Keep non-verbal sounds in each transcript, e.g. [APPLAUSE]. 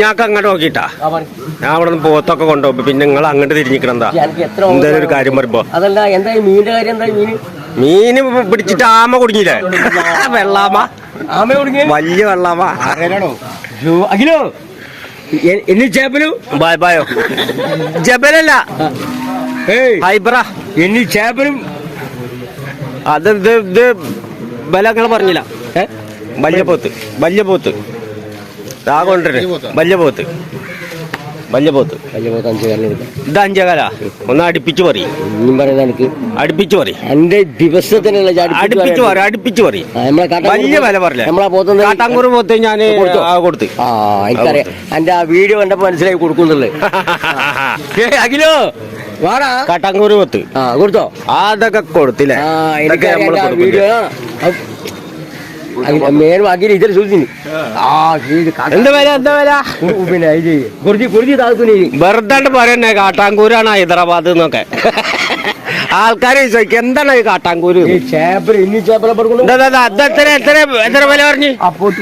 ഞാക്ക് അങ്ങോട്ട് നോക്കിട്ടാ ഞാൻ അവിടെ നിന്ന് പോത്തൊക്കെ കൊണ്ടുപോകും. പിന്നെ നിങ്ങൾ അങ്ങോട്ട് തിരിഞ്ഞിക്കണെന്താ? എന്തായാലും ഒരു കാര്യം പറയുമ്പോ. അതല്ല എന്താ ഈ മീനിന്റെ കാര്യം? എന്താ മീന്? മീന് പിടിച്ചിട്ട് ആമ കുടുങ്ങിയില്ലേ? വെള്ളാമ. ആമ കുടുങ്ങി വലിയ വെള്ളാമ. അഖിലോ? എന്നെ ചേപ്പലു ബായ് ബായോ. ജബലല്ല. ഹൈബ്ര. എന്നെ ചേപ്പലും അത് ഇത് ഇത് ബല നിങ്ങൾ പറഞ്ഞില്ല. ഏ? വലിയ പോത്ത്. വലിയ പോത്ത്. ആ കൊണ്ടുവരുന്നത് വലിയ പോത്ത് വലിയ പോത്ത് വലിയ പോത്ത് ഇത് അഞ്ചേകാല ഒന്ന് അടുപ്പിച്ച് പറയും. ഇനിയും എനിക്ക് അടുപ്പിച്ച് പറയും. എന്റെ ദിവസത്തിനുള്ള അടുപ്പിച്ച് പറ അടുപ്പിച്ച് പറയും. വലിയ വില പറഞ്ഞില്ലേ? നമ്മളാ പോത്തുന്ന കാട്ടാങ്കൂർ പോത്ത് ഞാൻ ആ കൊടുത്ത്? ആ എനിക്കറിയാം. എന്റെ ആ വീഡിയോ കണ്ടപ്പോ മനസ്സിലായി കൊടുക്കുന്നുള്ളു. [LAUGHS] അഖിലോ. വാടാ. കാട്ടാങ്കൂറ് പോത്ത്. ആ കൊടുത്തോ? അതൊക്കെ കൊടുത്തില്ലേ. വീഡിയോ. മേൽ വാക്കിയില്ല ഇതര സൂസിന് എന്താ വില എന്താ വില? പിന്നെ ഇത് കുറിച്ച് കുറിച്ച് താത്തുനി വെറുതെ പറയണേ കാട്ടാങ്കൂരാണ് ഹൈദരാബാദ് എന്നൊക്കെ. ആൾക്കാർ ചോദിക്കും എന്താണ് ഈ കാട്ടാങ്കൂര്? എത്ര എത്ര വില പറഞ്ഞു? അപ്പോട്ട്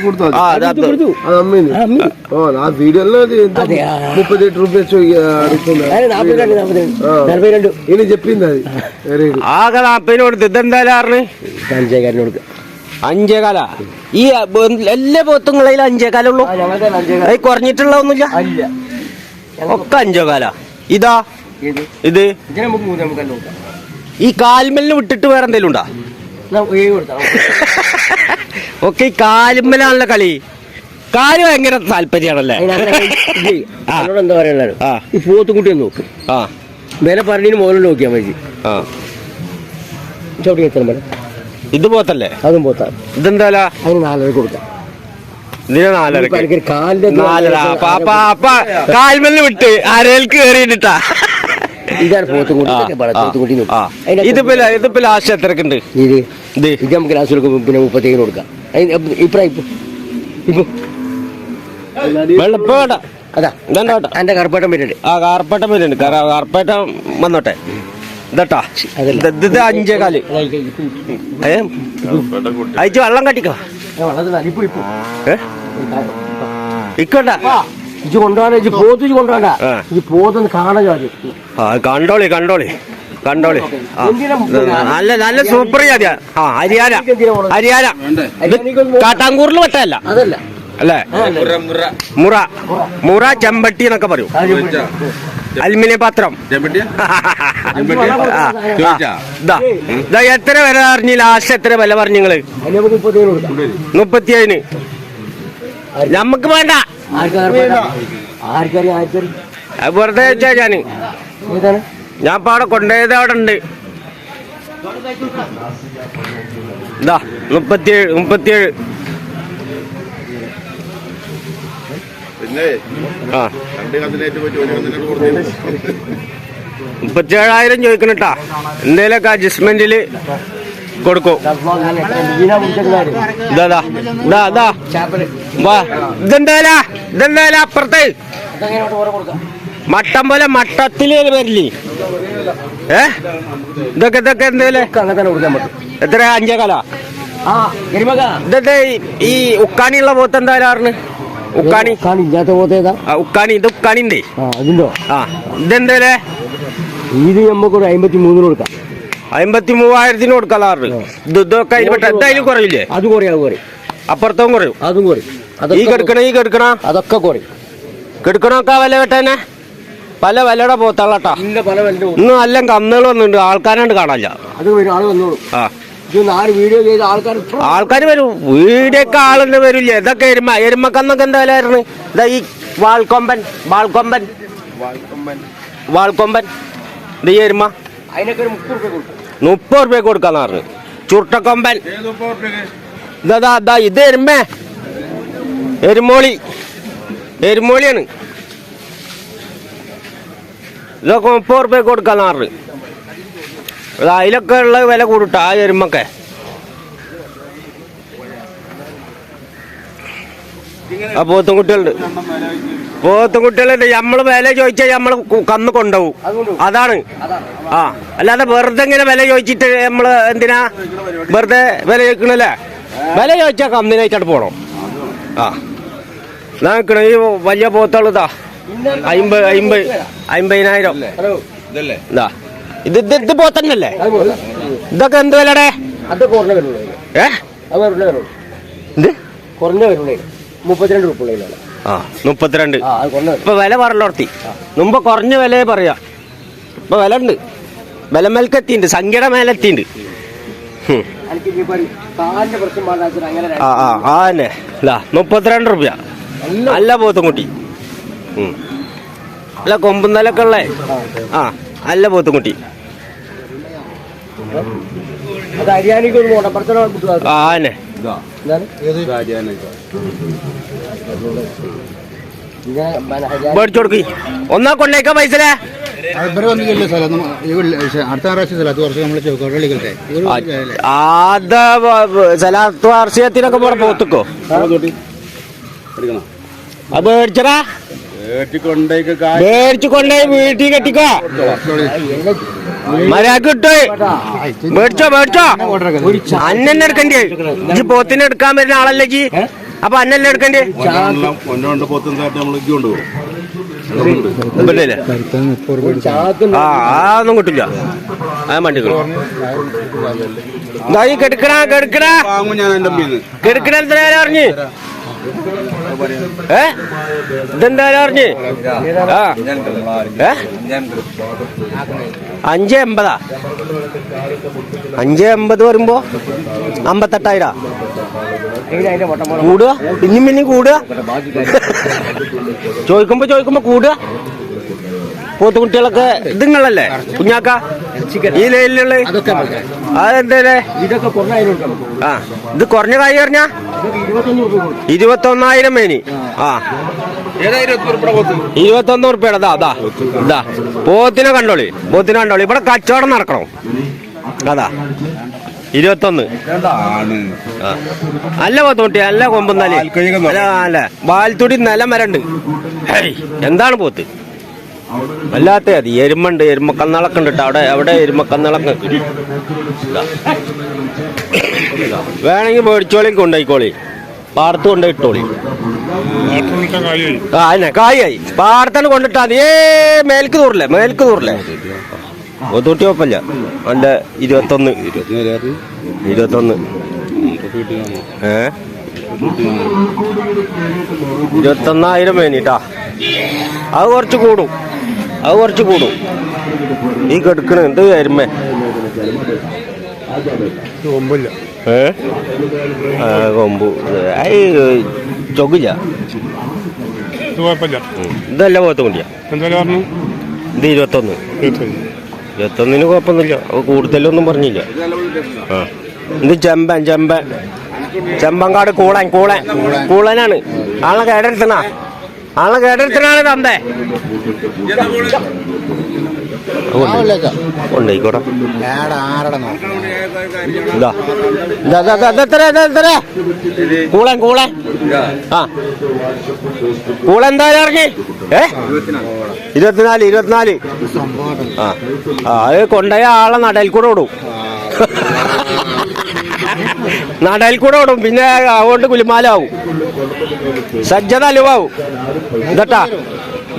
ആ വീഡിയോ ആകെ നാപ്പതിന് കൊടുത്തു ഇതെന്തായാലും പറഞ്ഞു പഞ്ചായക്കാരന് അഞ്ചേകാല. ഈ എല്ലാ പോത്തുങ്ങളിലും അഞ്ചേകാലുള്ളൂ അത് കുറഞ്ഞിട്ടുള്ള ഒന്നുമില്ല? ഒക്കെ അഞ്ചേകാല. ഇതാ. ഇത്. ഈ കാൽമലിന് വിട്ടിട്ട് വേറെ എന്തെങ്കിലും ഉണ്ടോ? [LAUGHS] ഒക്കെ ഈ കാൽമലാണല്ലോ കളി. കാൽ ഭയങ്കര താല്പര്യമാണല്ലേ? [LAUGHS] എന്താ പറയാനുള്ളത്. ഈ പോത്തുകുട്ടി ഒന്ന് നോക്ക്. ആ. വില പറഞ്ഞു മുകളിൽ നോക്കിയാൽ മതി. ആ. ചവിട്ടി എത്ര വില ഇത് പോത്തല്ലേ അതും പോത്താ ഇതെന്തായാലും അതിന് നാലര. കൊടുക്കാം. അപ്പൊ വിട്ട് ഇതാണ് പോത്തുകുട്ടി ഇതിപ്പോ ഇതിപ്പോ ലാസ്റ്റ് ഇത് ഇത്. നമുക്ക് ലാസ്റ്റ് കൊടുക്കും പിന്നെ മുപ്പത്തേഴ് കൊടുക്കാം. അതിന് ഇപ്പഴ ഇപ്പൊ ഇപ്പൊ വെള്ളപ്പ വേണ്ട അതാ എന്റെ കറുപ്പേട്ടം വരുന്നുണ്ട്. ആ കാർപ്പേട്ടം വരുന്നുണ്ട്. കാർപ്പേട്ടം വന്നോട്ടെ. ഇതട്ടാ. ഇത് അഞ്ചേ കാൽ. ഏ? അയച്ച് വെള്ളം കട്ടിക്കോ. ഇക്കണ്ട ഇജ് കൊണ്ടുപോകാൻ ഇജ് പോത്ത് ഇജ് കൊണ്ടുപോകണ്ട. ഈ പോത്തൊന്ന് കാണാൻ ആ കണ്ടോളി കണ്ടോളി കണ്ടോളി? നല്ല നല്ല സൂപ്പർ ജാതിയാ. ആ ഹരിയാന ഹരിയാന. കാട്ടാങ്കൂറിൽ വട്ടല്ല അല്ലേ? മുറ മുറ ചെമ്പട്ടി എന്നൊക്കെ പറയും. അലുമിനിയം പാത്രം. [LAUGHS] എത്ര വില പറഞ്ഞു ലാസ്റ്റ് എത്ര വില പറഞ്ഞു നിങ്ങൾ? നമുക്ക് മുപ്പത്തിയേഴിന്. ഞമ്മക്ക് വേണ്ട. വെറുതെ വെച്ചാ ഞാൻ. ഞാൻ ഇപ്പൊ അവിടെ കൊണ്ടുപോയത് അവിടെ ഉണ്ട്. ഇതാ മുപ്പത്തിയേഴ് മുപ്പത്തിയേഴ്. പിന്നെ ആ. രണ്ട് കന്നിനായിട്ട് പോയിട്ട് ഒരു കന്നിനായിട്ട് കൊടുത്തു. മുപ്പത്തിയേഴായിരം ചോദിക്കണട്ടാ. എന്തേലൊക്കെ അഡ്ജസ്റ്റ്മെന്റിൽ കൊടുക്കും. ഇതാ ഇതാ വാ ഇതെന്തായാലാ ഇതെന്തായാലും അപ്പുറത്ത്? അതങ്ങനെ ഓരോ കൊടുക്കാം മട്ടം പോലെ മട്ടത്തിൽ വരില്ലേ ഏ? ഇതൊക്കെ ഇതൊക്കെ എന്തേലും? എത്ര അഞ്ചേകാലാ? ആ എരുമക. ഇതെന്താ ഈ- ഉക്കാണിയുള്ള പോത്ത് എന്തായാലും ഉക്കാണി. കാണില്ലാത്ത പോത്തേതാ ആ, ഉക്കാണി ഇത് ഉക്കാണിന്റെ. ആ ആ ഇതെന്തേലേ ഇത്? നമുക്ക് ഒരു അമ്പത്തി മൂന്നിന് കൊടുക്കാം അമ്പത്തി മൂവായിരത്തിന് കൊടുക്കാറ് ഇത് ഇതൊക്കെ അതിൽ പെട്ട എന്തായാലും കുറയില്ലേ അത് കുറയും അത് കുറയും. അപ്പുറത്തും കുറയും. അതും കുറയും. ഈ അതൊക്കെ കെടുക്കണ ഈ കെടുക്കണ? അതൊക്കെ കുറയും. കെടുക്കണൊക്കെ വില വെട്ടേനെ പല വിലയുടെ പോത്തള്ളട്ടാ ഇല്ല പല ഇന്ന് നല്ല കന്നുകൾ വന്നിട്ടുണ്ട്. ആൾക്കാരാണ്ട് കാണാനില്ല. അത് വരും ആൾ വന്നോളൂ. ആ. ഇത് ആൾക്കാർ ആൾക്കാർ വരും. വീടൊക്കെ ആളെന്ന് വരില്ല. ഇതൊക്കെ എരുമ എരുമക്കന്നൊക്കെ എന്താ വിലയായിരുന്നു ഇതാ ഈ വാൾക്കൊമ്പൻ വാൾക്കൊമ്പൻ. വാൾക്കൊമ്പൻ. ഇത് ഈ എരുമ. മുപ്പത് രൂപ കൊടുക്കും. മുപ്പത് റുപ്യ കൊടുക്കാന്ന് പറഞ്ഞു. ചുട്ടക്കൊമ്പൻ ഇതാ ദാ, ദാ ഇത് എരുമേ. എരുമോളി. എരുമോളിയാണ്. ഇതൊക്കെ മുപ്പത് റുപ്യ കൊടുക്കാന്ന് പറഞ്ഞു. അതിലൊക്കെ ഉള്ള വില കൂടുട്ടോ ആ എരുമൊക്കെ ആ പോത്തും കുട്ടികളുണ്ട് പോത്തും കുട്ടികളുണ്ട് നമ്മൾ വില ചോദിച്ചാൽ നമ്മൾ കു- കന്ന് കൊണ്ടുപോകും. അതാണ്. ആ അല്ലാതെ വെറുതെ ഇങ്ങനെ വില ചോദിച്ചിട്ട് നമ്മൾ എന്തിനാ? വെറുതെ വില ചോദിക്കണല്ലേ? വില ചോദിച്ചാൽ കന്നിനായിട്ടാണ് പോണം. ആ. എന്നാ നിക്കണ ഈ വലിയ പോത്തുള്ളതാ അമ്പത് അമ്പത് അമ്പതിനായിരം ഇതാ. ഇത് ഇത് ഇത് പോത്തന്നല്ലേ. ഇതൊക്കെ എന്ത് വിലടെ? അത് കുറഞ്ഞ വരുള്ളൂ ഏ? അത് കുറഞ്ഞ വരുള്ളൂ കുറഞ്ഞ വരുള്ളേ മുപ്പത്തിരണ്ട് ഉറുപ്പുള്ള ഇതിലാണ്. ആ മുപ്പത്തിരണ്ട്. ആ അത് കുറഞ്ഞ വരും ഇപ്പൊ വില പറഞ്ഞോർത്തി. മുമ്പ് കുറഞ്ഞ വിലയെ പറയാ. ഇപ്പൊ വില ഉണ്ട്. വില മേൽക്കെത്തിണ്ട് സംഖ്യയുടെ മേലെത്തിണ്ട് ഹും. എനിക്ക് ഇനിയിപ്പോ ഒരു കാലിന്റെ പ്രശ്നം പാടാച്ചാൽ അങ്ങനെ ആ ആ ആ തന്നെ. ഇതാ മുപ്പത്തിരണ്ട് റുപ്യ. നല്ല ഉം. നല്ല കൊമ്പും നിലൊക്കെ ഉള്ളേ. ആ. നല്ല പോത്തുംകുട്ടി. ആ തന്നെ ഒന്നാ കൊണ്ടേക്ക പൈസലേ ചോക്കോട്ടളിക്കട്ടെ അത് സലാത്ത് വാർഷികത്തിനൊക്കെ പോത്തുക്കോ? എടുക്കണം? അത് മേടിച്ചടാ. മേടിച്ചു കൊണ്ടേ വീട്ടിൽ കെട്ടിക്കോ. മര്യാദ കിട്ടോ മേടിച്ചോ മേടിച്ചോ അന്നെ എടുക്കണ്ടേ. ഈ പോത്തിനെ എടുക്കാൻ വരുന്ന ആളല്ലേ ജി അപ്പൊ അന്നെ എടുക്കണ്ടേ? ആ അതൊന്നും കിട്ടില്ല. ആ വണ്ടി കെടുക്കണ കെടുക്കണ. കെടുക്കണ എത്ര നേരം അറിഞ്ഞ്? ഏ? ഇതെന്താ അറിഞ്ഞ് ആ. ഏ? അഞ്ച് എൺപതാ അഞ്ച് എൺപത് വരുമ്പോ അമ്പത്തെട്ടായിരം? കൂടുക? പിന്നെയും പിന്നെയും കൂടുക? ചോദിക്കുമ്പോ ചോദിക്കുമ്പോ കൂടുക? പോത്തുകുട്ടികളൊക്കെ ഇതുങ്ങളല്ലേ? കുഞ്ഞാക്ക? ഈ ലൈനിലുള്ള അതെന്തേ ഇതൊക്കെ ആ. ഇത് കുറഞ്ഞ കായ് പറഞ്ഞാ? ഇരുപത്തൊന്നായിരം മേനി. ആ. ഇരുപത്തൊന്ന് ഉറുപ്പിയുടെ അതാ അതാ ഇതാ. പോത്തിനെ കണ്ടോളി പോത്തിനെ കണ്ടോളി. ഇവിടെ കച്ചവടം നടക്കണം. അതാ. ഇരുപത്തൊന്ന്. അല്ല പോത്തുട്ടി അല്ല കൊമ്പുന്നാൽ. അല്ല ബാൽത്തുടി നിലം വരണ്ട് എന്താണ് പോത്ത്? അല്ലാത്ത അത് എരുമുണ്ട് എരുമക്കന്നാളൊക്കെ ഉണ്ട് ട്ടോ. അവിടെ അവിടെ എരുമക്കന്നാളൊക്കെ. വേണമെങ്കിൽ മേടിച്ചോളി കൊണ്ടുപോയിക്കോളി. പാടത്ത് കൊണ്ടുപോയിട്ടോളി. ആ അന്നെ കായായി. പാടത്താണ് കൊണ്ടിട്ടാ നീ മേൽക്ക് തൂറില്ലേ മേൽക്ക് തൂറില്ലേ ഒത്തൂട്ടി ഒപ്പല്ല. അല്ല ഇരുപത്തൊന്ന്. ഇരുപത്തൊന്ന്. ഏ? ഇരുപത്തൊന്നായിരം വേണിട്ടാ അത് കുറച്ച് കൂടും. അത് കുറച്ച് കൂടും. ഈ കെടുക്കണ എന്ത് എരുമേ ഏ? ആ, കൊമ്പ്. അത് ഉം. ഇതല്ല പോത്ത് കൊണ്ടിയാ എന്തായാലും പറഞ്ഞു ഇത് ഇരുപത്തൊന്ന്. ഇരുപത്തൊന്നിന് കുഴപ്പമൊന്നുമില്ല. അത് കൂടുതലൊന്നും പറഞ്ഞില്ല. ആ. ഇത് ചെമ്പൻ ചെമ്പൻ. ചെമ്പങ്കാട് കൂളൻ. കൂളൻ. കൂളനാണ്. ആളെ കേടെടുത്തണ? ആളെ കൂളൻ എന്താ ഇറങ്ങി. ഏ? ഇരുപത്തിനാല് ഇരുപത്തിനാല്. ആ. അത് കൊണ്ടുപോയ ആളെ നടയിൽ കൂടെ ഓടും നടയിൽ കൂടെ ഓടും. പിന്നെ അതുകൊണ്ട് കുലുമാലാവും. സജ്ജത അലുവാവും. ഇതട്ടാ.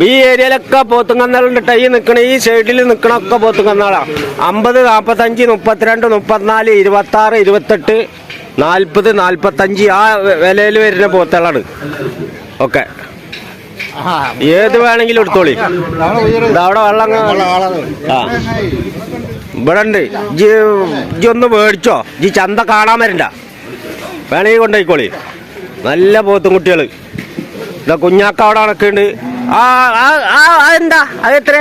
ഈ ഏരിയയിലൊക്കെ പോത്തുങ്കന്നാളുണ്ട് ഈ നിൽക്കണ ഈ സൈഡിൽ നിൽക്കണൊക്കെ പോത്തുങ്കന്നാളാ അമ്പത് നാൽപ്പത്തഞ്ച് മുപ്പത്തിരണ്ട് മുപ്പത്തിനാല് ഇരുപത്തി ആറ് ഇരുപത്തെട്ട് നാൽപ്പത് നാൽപ്പത്തഞ്ച് ആ വിലയിൽ വരുന്ന പോത്തുകളാണ്. ഓക്കെ. ഏത് വേണമെങ്കിലും എടുത്തോളി. അവിടെ വെള്ളം ആ. ഇവിടെ ജി ജി ഒന്ന് മേടിച്ചോ ജി ചന്ത കാണാൻ വരണ്ട. വേണമെങ്കിൽ കൊണ്ടുപോയിക്കോളി നല്ല പോത്തും കുട്ടികൾ ഇതാ കുഞ്ഞാക്ക അവിടെ നടക്കുന്നുണ്ട് ആ ആ എന്താ? അത് എത്ര?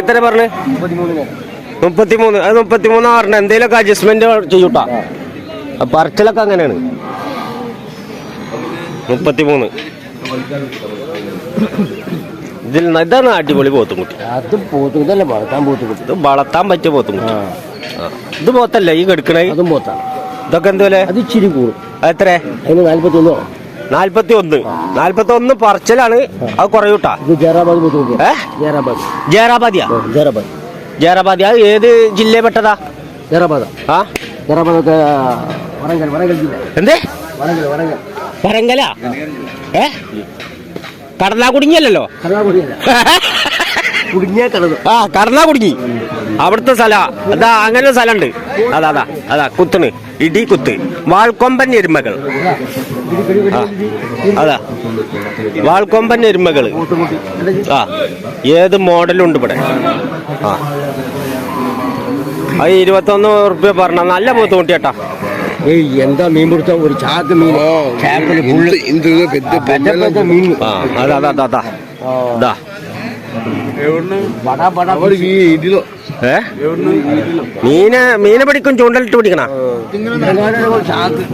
എത്ര പറഞ്ഞു? മുപ്പത്തിമൂന്ന്. അത് മുപ്പത്തിമൂന്നാ പറഞ്ഞ. ഒക്കെ അഡ്ജസ്റ്റ്മെന്റ് ചെയ്യൂട്ടാ. പറച്ചിലൊക്കെ അങ്ങനെയാണ്. മുപ്പത്തിമൂന്ന്. ഇതിൽ ഇതാണ് അടിപൊളി പോത്തുംകുട്ടി. അത് പോത്തും ഇതല്ലേ വളർത്താൻ പോത്തുകുട്ടി. ഇത് വളർത്താൻ പറ്റിയ പോത്തുംകുട്ടി. ഇത് പോത്തല്ലേ ഈ കെടുക്കണേ? അതും പോത്താണ്. ഇതൊക്കെ എന്തുപോലെ അത് ഇച്ചിരി കൂടും. എത്ര? അതിന് നാല്പത്തി ഒന്നോ നാല്പത്തി ഒന്ന് നാല്പത്തി ഒന്ന് പറച്ചിലാണ് അത് കുറയൂട്ടാ. ജയറാബാദ് ജയറാബാദ്. ജയറാബാദിയാ? ജയറാബാദ്. ജയറാബാദി അത് ഏത് ജില്ലയെ പെട്ടതാ ജറബാദം ആ ജില്ല. എന്തേ? വരങ്കല ഏ? കടന്നാ കുടുങ്ങിയല്ലോ. ആ കടന്നാ കുടുങ്ങി. അവിടുത്തെ സ്ഥല. അതാ അങ്ങനെ സ്ഥലമുണ്ട്. അതാ അതാ അതാ കുത്തണ് ഇടി കുത്ത്. വാൾക്കൊമ്പൻ എരുമകൾ. അതാ. വാൾക്കൊമ്പൻ എരുമകൾ. ആ ഏത് മോഡലും ഉണ്ട് ഇവിടെ? ആ. അത് ഇരുപത്തൊന്ന് ഉറുപ്പ്യ പറഞ്ഞ നല്ല പോത്ത് കുട്ടിയേട്ടാ ഏയ് എന്താ മീൻ പിടുത്ത ഒരു ചാക്ക് മീൻ മീൻ ഏ മീനെ പിടിക്കും ചൂണ്ടലിട്ട് പിടിക്കണ ചാക്ക്